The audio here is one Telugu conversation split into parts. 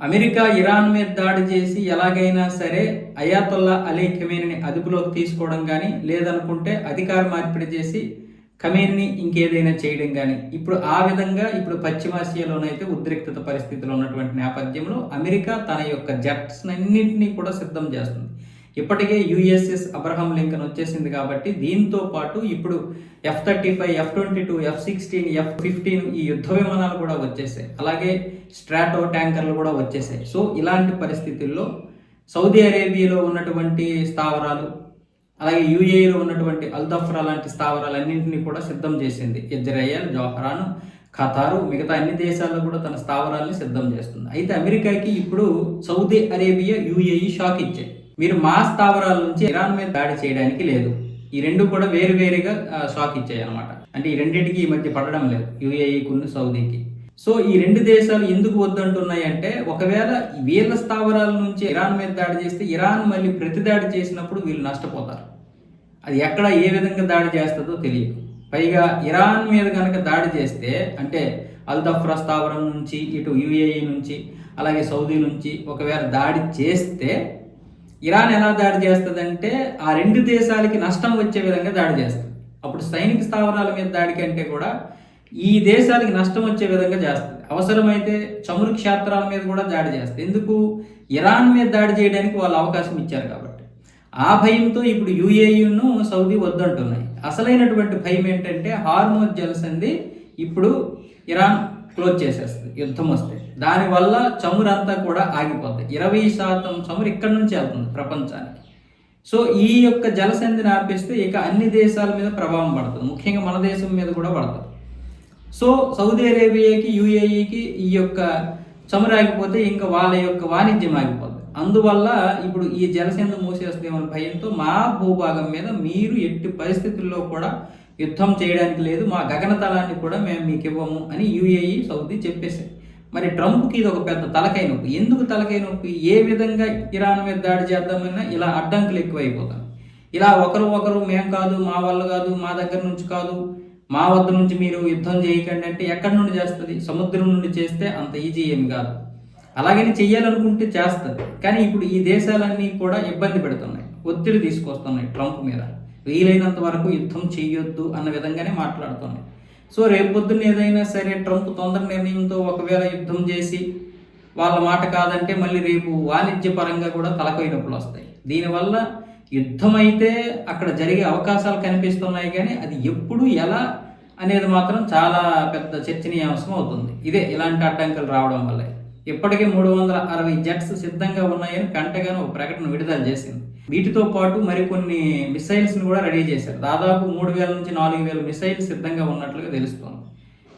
అమెరికా ఇరాన్ మీద దాడి చేసి ఎలాగైనా సరే అయాతుల్లా అలీ ఖమేనిని అదుపులోకి తీసుకోవడం కానీ లేదనుకుంటే అధికార మార్పిడి చేసి ఖమేనిని ఇంకేదైనా చేయడం కానీ ఇప్పుడు ఆ విధంగా ఇప్పుడు పశ్చిమాసియాలోనైతే ఉద్రిక్తత పరిస్థితిలో ఉన్నటువంటి నేపథ్యంలో అమెరికా తన యొక్క జట్స్ అన్నింటినీ కూడా సిద్ధం చేస్తుంది. ఇప్పటికే యుఎస్ఎస్ అబ్రహం లింకన్ వచ్చేసింది కాబట్టి దీంతో పాటు ఇప్పుడు F thirty five F twenty two F sixteen F fifteen ఈ యుద్ధ విమానాలు కూడా వచ్చేసాయి. అలాగే స్ట్రాటో ట్యాంకర్లు కూడా వచ్చేసాయి. సో ఇలాంటి పరిస్థితుల్లో సౌదీ అరేబియాలో ఉన్నటువంటి స్థావరాలు అలాగే యూఏఈలో ఉన్నటువంటి అల్దఫ్రా లాంటి స్థావరాలన్నింటినీ కూడా సిద్ధం చేసింది. ఇజ్రాయెల్ జోహరాను ఖతారు మిగతా అన్ని దేశాల్లో కూడా తన స్థావరాల్ని సిద్ధం చేస్తుంది. అయితే అమెరికాకి ఇప్పుడు సౌదీ అరేబియా యూఏఈ షాక్ ఇచ్చాయి. మీరు మా స్థావరాల నుంచి ఇరాన్ మీద దాడి చేయడానికి లేదు. ఈ రెండు కూడా వేరు వేరుగా షాక్ ఇచ్చాయి అనమాట అంటే ఈ రెండింటికి ఈ మధ్య పడడం లేదు యూఏఈకి సౌదీకి. సో ఈ రెండు దేశాలు ఎందుకు వద్దంటున్నాయి అంటే ఒకవేళ వీళ్ళ స్థావరాల నుంచి ఇరాన్ మీద దాడి చేస్తే ఇరాన్ మళ్ళీ ప్రతి దాడి చేసినప్పుడు వీళ్ళు నష్టపోతారు. అది ఎక్కడ ఏ విధంగా దాడి చేస్తుందో తెలియదు. పైగా ఇరాన్ మీద కనుక దాడి చేస్తే అంటే అల్దఫ్రా స్థావరం నుంచి ఇటు యుఏఈ నుంచి అలాగే సౌదీ నుంచి ఒకవేళ దాడి చేస్తే ఇరాన్ ఎలా దాడి చేస్తుందంటే ఆ రెండు దేశాలకి నష్టం వచ్చే విధంగా దాడి చేస్తుంది. అప్పుడు సైనిక స్థావరాల మీద దాడి కంటే కూడా ఈ దేశాలకి నష్టం వచ్చే విధంగా చేస్తుంది. అవసరమైతే చమురు క్షేత్రాల మీద కూడా దాడి చేస్తుంది. ఎందుకు? ఇరాన్ మీద దాడి చేయడానికి వాళ్ళు అవకాశం ఇచ్చారు కాబట్టి. ఆ భయంతో ఇప్పుడు యుఏయును సౌదీ వద్దంటున్నాయి. అసలైనటువంటి భయం ఏంటంటే హార్మోజ్ అంది ఇప్పుడు ఇరాన్ క్లోజ్ చేసేస్తుంది. యుద్ధం వస్తే. దానివల్ల చమురు అంతా కూడా ఆగిపోతుంది ఇరవై శాతం చమురు ఇక్కడి నుంచి వెళ్తుంది ప్రపంచానికి. సో ఈ యొక్క జలసంధిని ఆపేస్తే ఇక అన్ని దేశాల మీద ప్రభావం పడుతుంది. ముఖ్యంగా మన దేశం మీద కూడా పడుతుంది. సో సౌదీ అరేబియాకి యుఏఈకి ఈ యొక్క చమురు ఆగిపోతే ఇంకా వాళ్ళ యొక్క వాణిజ్యం ఆగిపోతుంది అందువల్ల ఇప్పుడు ఈ జలసంధి మూసేస్తుందేమన్న భయంతో మా భూభాగం మీద మీరు ఎట్టి పరిస్థితుల్లో కూడా యుద్ధం చేయడానికి లేదు. మా గగనతలాన్ని కూడా మేము మీకు ఇవ్వము అని యుఏఈ సౌదీ చెప్పేశాయి మరి ట్రంప్కి ఇది ఒక పెద్ద తలకాయ నొప్పి. ఎందుకు తలకాయ నొప్పి? ఏ విధంగా ఇరాన్ మీద దాడి చేద్దామన్నా ఇలా అడ్డంకులు ఎక్కువైపోతాయి. ఇలా ఒకరు ఒకరు మేం కాదు మా వల్ల కాదు మా దగ్గర నుంచి కాదు మా వద్ద నుంచి మీరు యుద్ధం చేయకండి అంటే ఎక్కడి నుండి చేస్తుంది? సముద్రం నుండి చేస్తే అంత ఈజీ ఏమి కాదు. అలాగని చెయ్యాలనుకుంటే చేస్తుంది. కానీ ఇప్పుడు ఈ దేశాలన్నీ కూడా ఇబ్బంది పెడుతున్నాయి. ఒత్తిడి తీసుకొస్తున్నాయి ట్రంప్ మీద. వీలైనంత వరకు యుద్ధం చేయొద్దు అన్న విధంగానే మాట్లాడుతున్నాయి. సో రేపు పొద్దున్న ఏదైనా సరే ట్రంప్ తొందర నిర్ణయంతో ఒకవేళ యుద్ధం చేసి వాళ్ళ మాట కాదంటే మళ్ళీ రేపు వాణిజ్య పరంగా కూడా తలకాయ నొప్పులు వస్తాయి. దీనివల్ల యుద్ధం అయితే అక్కడ జరిగే అవకాశాలు కనిపిస్తున్నాయి కానీ అది ఎప్పుడు ఎలా అనేది మాత్రం చాలా పెద్ద చర్చనీయాంశం అవుతుంది. ఇదే ఇలాంటి అడ్డంకులు రావడం వల్లే. ఇప్పటికే మూడు వందల అరవై జెట్స్ సిద్ధంగా ఉన్నాయని పెంటగాన్ ఒక ప్రకటన విడుదల చేసింది. వీటితో పాటు మరికొన్ని మిసైల్స్ను కూడా రెడీ చేశారు. దాదాపు మూడు వేల నుంచి నాలుగు వేల మిసైల్స్ సిద్ధంగా ఉన్నట్లుగా తెలుస్తోంది.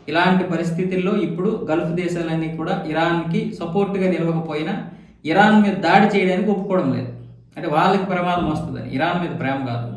ఇలాంటి పరిస్థితుల్లో ఇప్పుడు గల్ఫ్ దేశాలన్నీ కూడా ఇరాన్కి సపోర్ట్గా నిలవకపోయినా ఇరాన్ మీద దాడి చేయడానికి ఒప్పుకోవడం లేదు. అంటే వాళ్ళకి ప్రమాదం వస్తుందని. ఇరాన్ మీద ప్రేమ కాదు.